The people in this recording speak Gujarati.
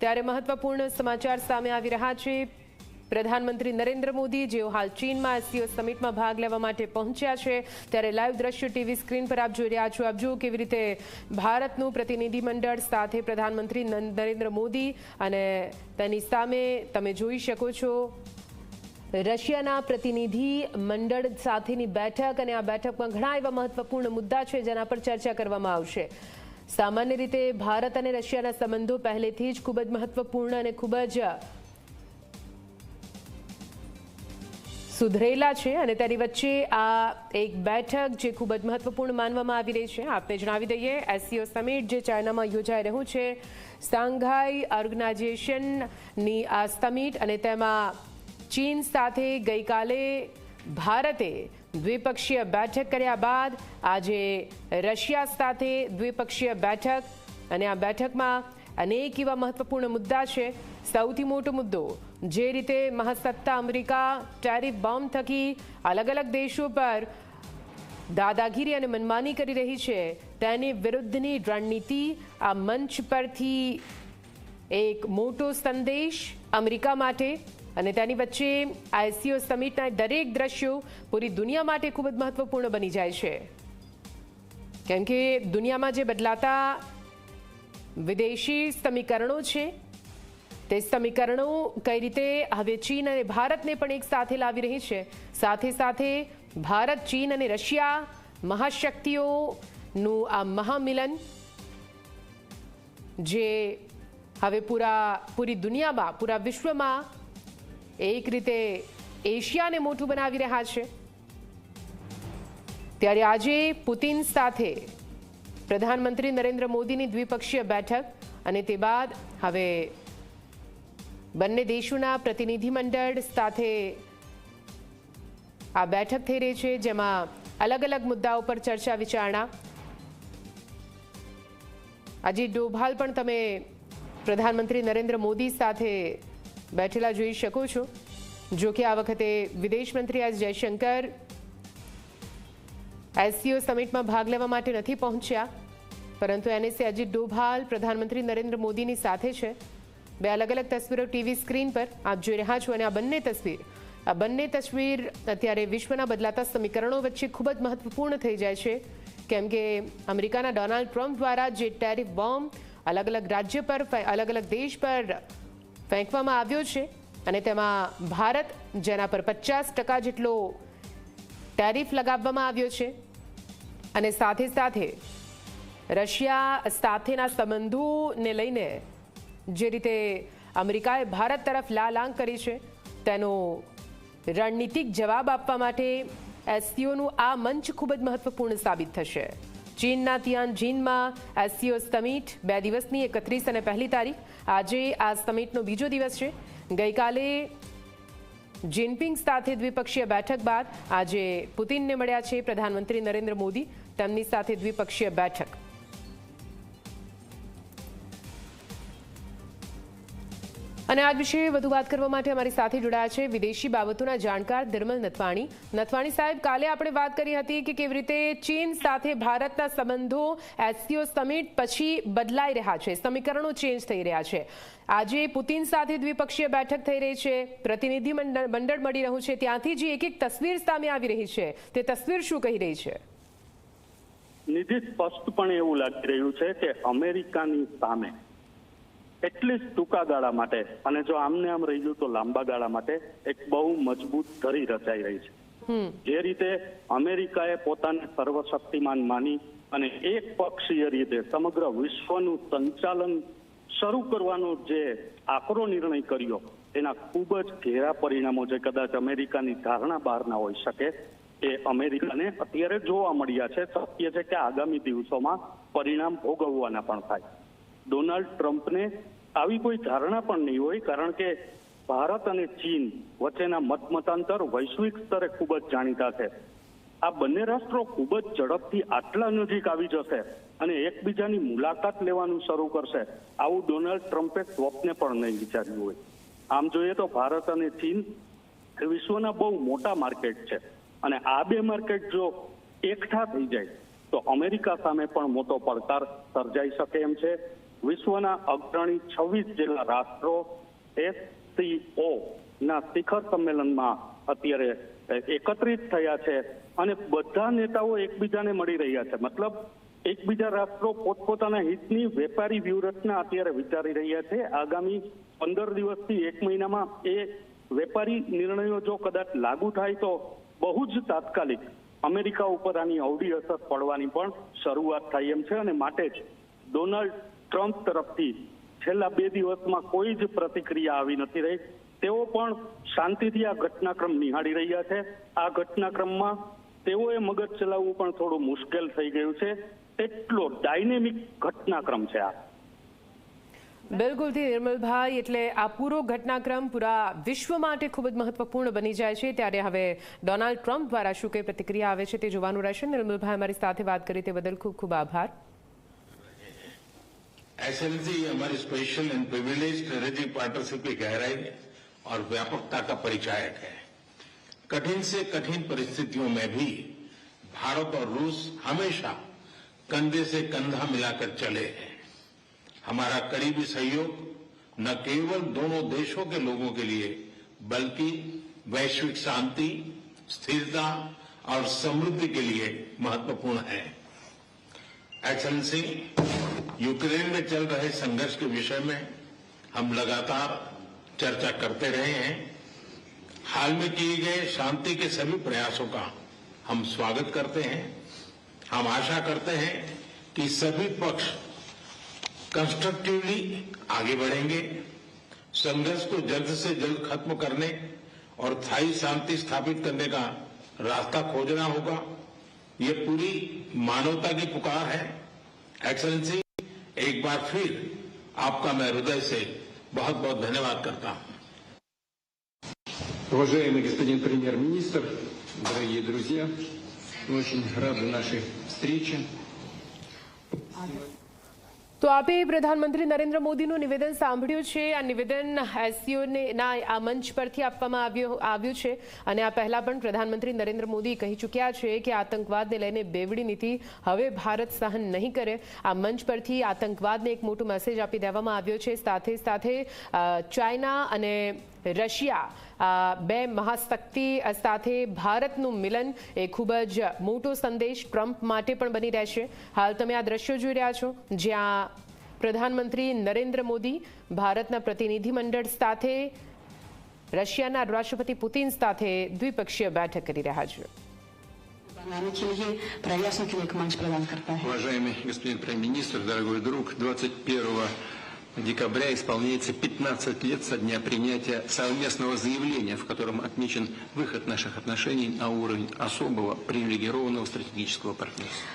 ત્યારે મહત્વપૂર્ણ સમાચાર સામે આવી રહ્યા છે. પ્રધાનમંત્રી નરેન્દ્ર મોદી જેઓ હાલ ચીનમાં એસસીઓ સમિટમાં ભાગ લેવા માટે પહોંચ્યા છે, ત્યારે લાઈવ દ્રશ્ય ટીવી સ્ક્રીન પર આપ જોઈ રહ્યા છો. આપ જુઓ કેવી રીતે ભારતનું પ્રતિનિધિમંડળ સાથે પ્રધાનમંત્રી નરેન્દ્ર મોદી અને તેની સામે તમે જોઈ શકો છો રશિયાના પ્રતિનિધિ મંડળ સાથેની બેઠક અને આ બેઠકમાં ઘણા એવા મહત્વપૂર્ણ મુદ્દા છે જેના પર ચર્ચા કરવામાં આવશે. સામાન્ય રીતે ભારત અને રશિયાના સંબંધો પહેલેથી જ ખૂબ જ મહત્વપૂર્ણ અને ખૂબ જ સુધરેલા છે અને તેની વચ્ચે આ એક બેઠક જે ખૂબ જ મહત્વપૂર્ણ માનવામાં આવી રહી છે. આપને જણાવી દઈએ, એસસીઓ સમિટ જે ચાઇનામાં યોજાઈ રહ્યું છે સાંઘાઈ ઓર્ગેનાઇઝેશનની આ સમિટ અને તેમાં ચીન સાથે ગઈકાલે ભારતે દ્વિપક્ષીય બેઠક કર્યા બાદ આજે રશિયા સાથે દ્વિપક્ષીય બેઠક અને આ બેઠકમાં અનેક એવા મહત્વપૂર્ણ મુદ્દા છે. સૌથી મોટો મુદ્દો જે રીતે મહાસત્તા અમેરિકા ટેરિફ બોમ્બ થકી અલગ અલગ દેશો પર દાદાગીરી અને મનમાની કરી રહી છે, તેની વિરુદ્ધની રણનીતિ આ મંચ પરથી એક મોટો સંદેશ અમેરિકા માટે અને તેની વચ્ચે આઈસીઓ સમિટના દરેક દ્રશ્યો પૂરી દુનિયા માટે ખૂબ જ મહત્વપૂર્ણ બની જાય છે. કેમ કે દુનિયામાં જે બદલાતા વિદેશી સમીકરણો છે, તે સમીકરણો કઈ રીતે હવે ચીન અને ભારતને પણ એક સાથે લાવી રહી છે. સાથે સાથે ભારત, ચીન અને રશિયા મહાશક્તિઓનું આ મહામિલન જે હવે પૂરા, પૂરી દુનિયામાં, પૂરા વિશ્વમાં એક રીતે એશિયાને મોટું બનાવી રહ્યા છે. ત્યારે આજે પુતિન સાથે પ્રધાનમંત્રી નરેન્દ્ર મોદીની દ્વિપક્ષીય બેઠક અને તે બાદ હવે બંને દેશોના પ્રતિનિધિમંડળ સાથે આ બેઠક થઈ રહી છે, જેમાં અલગ અલગ મુદ્દાઓ પર ચર્ચા વિચારણા. આજે ડોભાલ પણ તમે પ્રધાનમંત્રી નરેન્દ્ર મોદી સાથે બેઠેલા જોઈ શકો છો. જો કે આ વખતે વિદેશ મંત્રી એસ જયશંકર એસસીઓ સમિટમાં ભાગ લેવા માટે નથી પહોંચ્યા. પરંતુ એનએસએ અજીત ડોભાલ, પ્રધાનમંત્રી નરેન્દ્ર મોદીની સાથે છે. બે અલગ અલગ તસવીરો ટીવી સ્ક્રીન પર આપ જોઈ રહ્યા છો અને આ બંને તસવીર, આ બંને તસવીર અત્યારે વિશ્વના બદલાતા સમીકરણો વચ્ચે ખૂબ જ મહત્વપૂર્ણ થઈ જાય છે. કેમ કે અમેરિકાના ડોનાલ્ડ ટ્રમ્પ દ્વારા જે ટેરિફ બોમ્બ અલગ અલગ રાજ્ય પર, અલગ અલગ દેશ પર ફેંકવામાં આવ્યો છે અને તેમાં ભારત જેના પર પચાસ ટકા જેટલો ટેરિફ લગાવવામાં આવ્યો છે. અને સાથે સાથે રશિયા સાથેના સંબંધોને લઈને જે રીતે અમેરિકાએ ભારત તરફ લાલાંગ કરી છે, તેનો રણનીતિક જવાબ આપવા માટે એસસીઓનું આ મંચ ખૂબ જ મહત્વપૂર્ણ સાબિત થશે. ચીનના તિયાનજિનમાં એસસીઓ સમિટ બે દિવસની એકત્રીસ અને પહેલી તારીખ. આજે આ સમિટનો બીજો દિવસ છે. ગઈકાલે જિનપિંગ સાથે દ્વિપક્ષીય બેઠક બાદ આજે પુતિનને મળ્યા છે પ્રધાનમંત્રી નરેન્દ્ર મોદી. તેમની સાથે દ્વિપક્ષીય બેઠક. અને આ વિશે વધુ વાત કરવા માટે અમારી સાથે જોડાયા છે વિદેશી બાબતોના જાણકાર ધર્મલ નથવાણી. નથવાણી સાહેબ, કાલે આપણે વાત કરી હતી કે કેવી રીતે ચીન સાથે ભારતના સંબંધો એસસીઓ સમિટ પછી બદલાઈ રહ્યા છે, સમીકરણો ચેન્જ થઈ રહ્યા છે. આજે પુતિન સાથે દ્વિપક્ષીય બેઠક થઈ રહી છે, પ્રતિનિધિ મંડળ મળી રહ્યું છે, ત્યાંથી જે એક એક તસવીર સામે આવી રહી છે, તે તસવીર શું કહી રહી છે? નિધિ સ્પષ્ટપણે એવું લાગી રહ્યું છે કે અમેરિકાની સામે એટલીસ્ટ ટૂંકા ગાળા માટે. અને જો આમને આમ રહી ગયું તો લાંબા ગાળા માટે એક બહુ મજબૂત ધરી રચાઈ રહી છે. જે રીતે અમેરિકાએ પોતાને સર્વશક્તિમાન માની અને એક પક્ષીય રીતે સમગ્ર વિશ્વનું સંચાલન શરૂ કરવાનો જે આકરો નિર્ણય કર્યો એના ખૂબ જ ઘેરા પરિણામો જે કદાચ અમેરિકાની ધારણા બહાર ના હોઈ શકે. એ અમેરિકાને અત્યારે જોવા મળ્યા છે. શક્ય છે કે આગામી દિવસોમાં પરિણામ ભોગવવાના પણ થાય. ડોનાલ્ડ ટ્રમ્પને આવી કોઈ ધારણા પણ નહીં હોય, કારણ કે ભારત અને ચીન વચ્ચેના મત મતાંતર વૈશ્વિક સ્તરે ખૂબ જ જાણીતા છે. આ બંને રાષ્ટ્રો ખૂબ જ ઝડપથી આટલા નજીક આવી જશે અને એકબીજાની મુલાકાત લેવાનું શરૂ કરશે. આવું ડોનાલ્ડ ટ્રમ્પે સ્વપ્ને પણ નહીં વિચાર્યું હોય. આમ જોઈએ તો ભારત અને ચીન વિશ્વના બહુ મોટા માર્કેટ છે. અને આ બે માર્કેટ જો એકઠા થઈ જાય, તો અમેરિકા સામે પણ મોટો પડકાર સર્જાઈ શકે એમ છે. વિશ્વના અગ્રણી છવ્વીસ જેટલા રાષ્ટ્રો એસસીઓ ના શિખર સંમેલનમાં અત્યારે એકત્રિત થયા છે અને બધા નેતાઓ એકબીજાને મળી રહ્યા છે. મતલબ એકબીજા રાષ્ટ્રો પોતપોતાના હિતની વેપારી વ્યૂહરચના અત્યારે વિચારી રહ્યા છે. આગામી પંદર દિવસથી એક મહિનામાં એ વેપારી નિર્ણયો જો કદાચ લાગુ થાય તો બહુ જ તાત્કાલિક અમેરિકા ઉપર આની અવડી અસર પડવાની પણ શરૂઆત થાય એમ છે અને માટે જ ડોનાલ્ડ ટ્રમ્પ તરફથી છેલ્લા બે દિવસમાં કોઈ જ પ્રતિક્રિયા આવી નથી રહી. તેઓ પણ શાંતિથી આ ઘટનાક્રમ નિહાળી રહ્યા છે. આ ઘટનાક્રમમાં તેઓએ મગજ ચલાવવું પણ થોડું મુશ્કેલ થઈ ગયું છે. એટલો ડાયનેમિક ઘટનાક્રમ છે આ. બિલકુલથી નિર્મલભાઈ, એટલે આ પૂરો ઘટનાક્રમ પૂરા વિશ્વ માટે ખૂબ જ મહત્વપૂર્ણ બની જાય છે. ત્યારે હવે ડોનાલ્ડ ટ્રમ્પ દ્વારા શું કઈ પ્રતિક્રિયા આવે છે તે જોવાનું રહેશે. નિર્મલભાઈ, અમારી સાથે વાત કરી તે બદલ ખૂબ ખૂબ આભાર. एसएलसी हमारी special and privileged strategic partnership की गहराई और व्यापकता का परिचायक है। कठिन से कठिन परिस्थितियों में भी भारत और रूस हमेशा कंधे से कंधा मिलाकर चले हैं। हमारा करीबी सहयोग न केवल दोनों देशों के लोगों के लिए, बल्कि वैश्विक शांति, स्थिरता और समृद्धि के लिए महत्वपूर्ण है। एक्सलेंसी यूक्रेन में चल रहे संघर्ष के विषय में हम लगातार चर्चा करते रहे हैं। हाल में किए गए शांति के सभी प्रयासों का हम स्वागत करते हैं। हम आशा करते हैं कि सभी पक्ष कंस्ट्रक्टिवली आगे बढ़ेंगे। संघर्ष को जल्द से जल्द खत्म करने और स्थायी शांति स्थापित करने का रास्ता खोजना होगा। ये पूरी मानवता की पुकार है। एक्सलेंसी एक बार फिर आपका मैं हृदय से बहुत बहुत धन्यवाद करता हूं Уважаемый господин премьер-министр, дорогие друзья, мы очень рады нашей встрече. તો આપે પ્રધાનમંત્રી નરેન્દ્ર મોદીનું નિવેદન સાંભળ્યું છે. આ નિવેદન એસસીઓના આ મંચ પરથી આપવામાં આવ્યું આવ્યું છે. અને આ પહેલાં પણ પ્રધાનમંત્રી નરેન્દ્ર મોદી કહી ચૂક્યા છે કે આતંકવાદને લઈને બેવડી નીતિ હવે ભારત સહન નહીં કરે. આ મંચ પરથી આતંકવાદને એક મોટો મેસેજ આપી દેવામાં આવ્યો છે. સાથે સાથે ચાઇના અને રશિયા બે મહાશક્તિ સાથે ભારતનું મિલન એ ખૂબ જ મોટો સંદેશ ટ્રમ્પ માટે પણ બની રહેશે. હાલ તમે આ દ્રશ્યો જોઈ રહ્યા છો જ્યાં પ્રધાનમંત્રી નરેન્દ્ર મોદી ભારતના પ્રતિનિધિમંડળ સાથે રશિયાના રાષ્ટ્રપતિ પુતિન સાથે દ્વિપક્ષીય બેઠક કરી રહ્યા છે. Уважаемый господин премьер-министр, дорогой друг, 21 декабря исполняется 15 лет со дня принятия совместного заявления, в котором отмечен выход наших отношений на уровень особого привилегированного стратегического партнерства.